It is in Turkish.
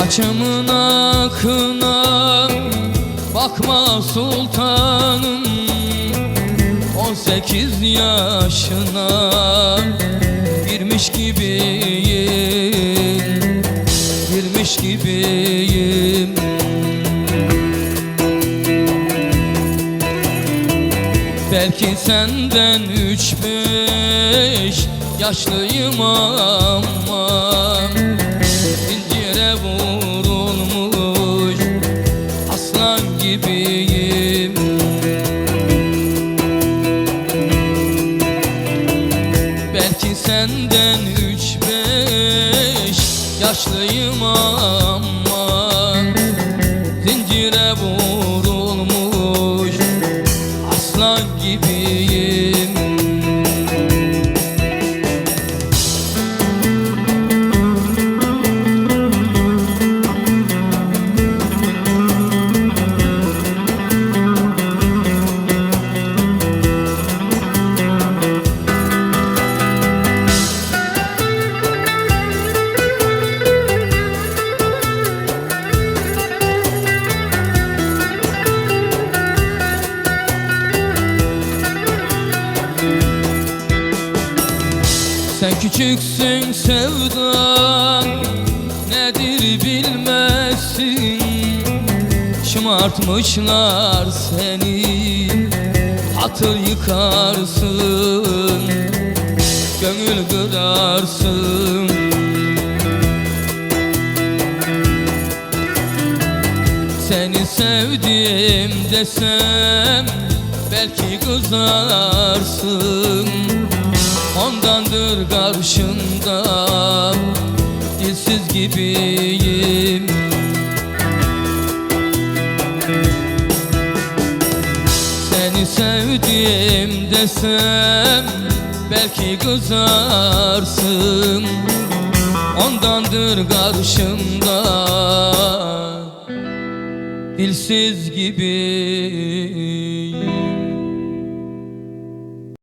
Saçımın akına bakma sultanım. 18 yaşına girmiş gibiyim Girmiş gibiyim. Belki senden üç beş yaşlıyım ama gibiyim Belki senden üç beş yaşlıyım ama Zincire vurulmuş aslan gibiyim Sen küçüksün sevdan Nedir bilmezsin? Şımartmışlar seni Hatır yıkarsın Gönül kırarsın. Seni sevdim desem Belki kızarsın Ondandır karşında. Dilsiz gibiyim. Seni sevdim desem Belki kızarsın. Ondandır karşımda. Dilsiz gibiyim